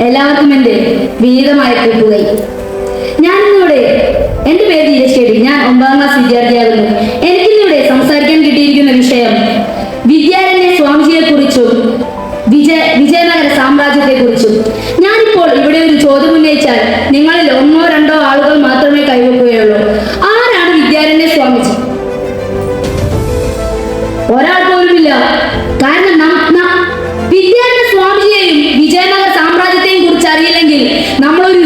എല്ലാവർക്കും എന്റെ വിനീതമായ കൂട്ടുകൈ. ഞാൻ ഇന്നിവിടെ എന്റെ പേര് ഇരശ്ശേരി ഞാൻ ഒമ്പതാം ക്ലാസ് വിദ്യാർത്ഥിയാകുന്നു. എനിക്കിന്നിവിടെ സംസാരിക്കാൻ കിട്ടിയിരിക്കുന്ന വിഷയം വിദ്യാരണ്യ സ്വാമിജിയെക്കുറിച്ചും വിജയ വിജയനഗര സാമ്രാജ്യത്തെ കുറിച്ചും ഞാനിപ്പോൾ ഇവിടെ ഒരു ചോദ്യം ഉന്നയിച്ചാൽ നിങ്ങളിൽ ഒന്നോ രണ്ടോ ആളുകൾ മാത്രമേ കൈവെക്കുകയുള്ളൂ. ആരാണ് വിദ്യാരണ്യ സ്വാമിജി? ഒരാൾ പോലുമില്ല. കാരണം നമ്മളൊരു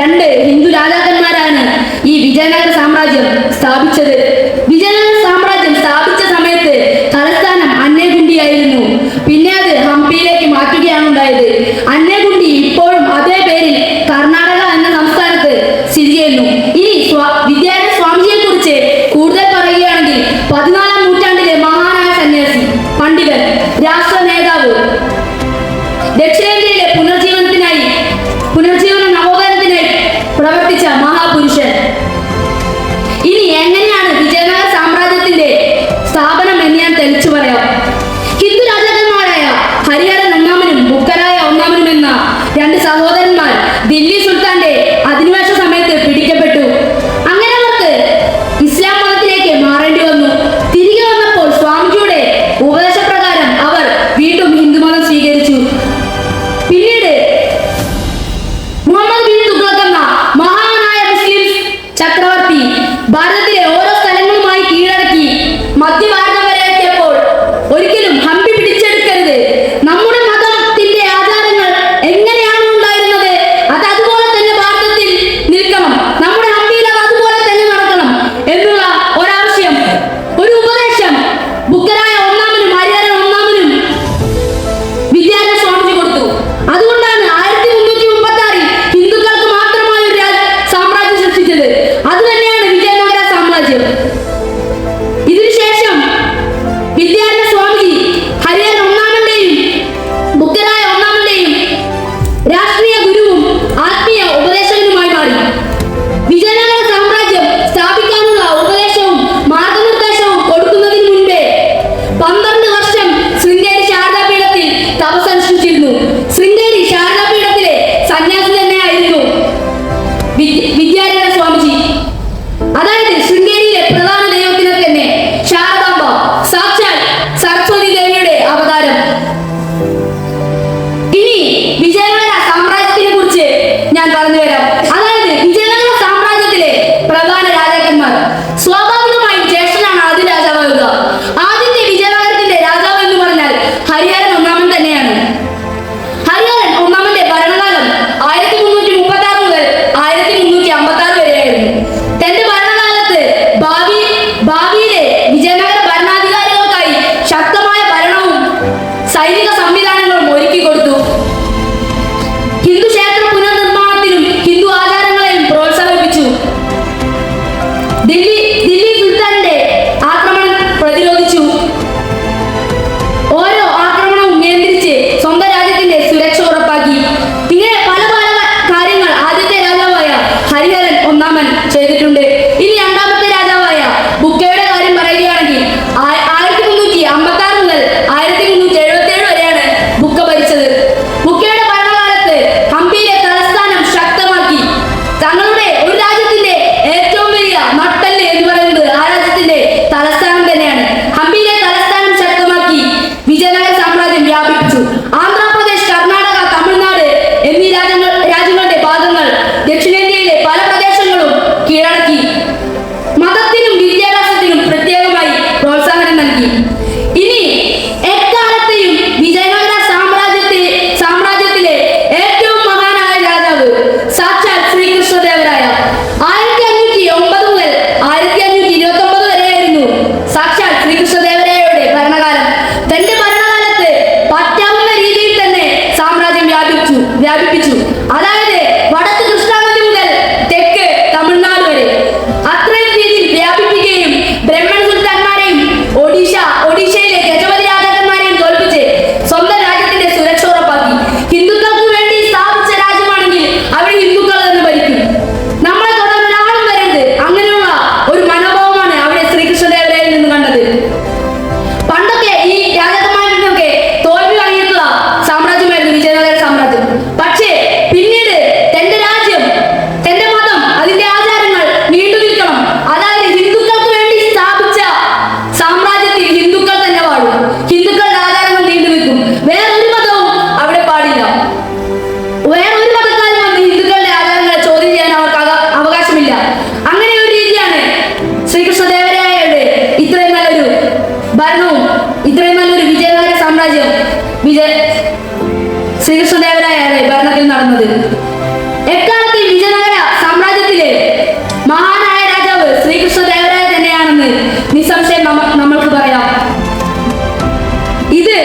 രണ്ട് ഹിന്ദു രാജാക്കന്മാരാണ് ഈ വിജയനഗര സാമ്രാജ്യം സ്ഥാപിച്ചത്. വിജയ ശ്രീകൃഷ്ണദേവരായാണ് ഭരണത്തിൽ നടന്നത്. എക്കാലത്തെ വിജയനഗര സാമ്രാജ്യത്തിലെ മഹാനായ രാജാവ് ശ്രീകൃഷ്ണദേവരായ തന്നെയാണെന്ന് നിസ്സംശയം നമ്മൾക്ക് പറയാം. ഇത്